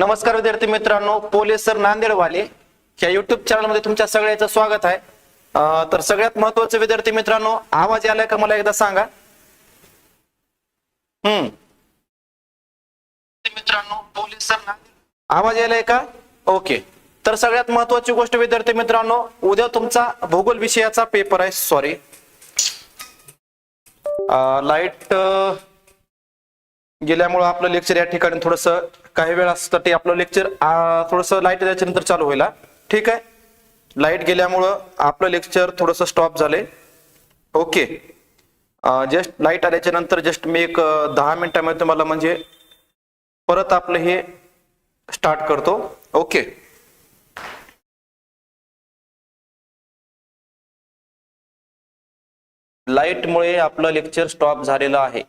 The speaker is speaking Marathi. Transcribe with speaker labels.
Speaker 1: नमस्कार विद्यार्थी मित्रांनो पोलीस सर नांदेडवाले. ह्या युट्यूब चॅनलमध्ये तुमच्या सगळ्याचं स्वागत आहे. तर सगळ्यात महत्वाचं विद्यार्थी मित्रांनो आवाज आलाय का मला एकदा सांगा? हम्म. मित्रांनो पोलीस सर नांदेड आवाज आलाय का? ओके. तर सगळ्यात महत्वाची गोष्ट विद्यार्थी मित्रांनो उद्या तुमचा भूगोल विषयाचा पेपर आहे सॉरी लाइट गेल्यामुळं आपलं लेक्चर या ठिकाणी थोडस काही वेळासाठी आपलं लेक्चर थोडस लाइट नंतर चालू होईल ठीक आहे? लाइट गेल्यामुळं आपलं लेक्चर थोडस स्टॉप झाले. ओके जस्ट लाइट आल्याच्यानंतर जस्ट मी एक दहा मिनिटामध्ये तुम्हाला म्हणजे परत आपलं हे स्टार्ट करतो. ओके लाईटमुळे आपलं लेक्चर स्टॉप झालेलं आहे.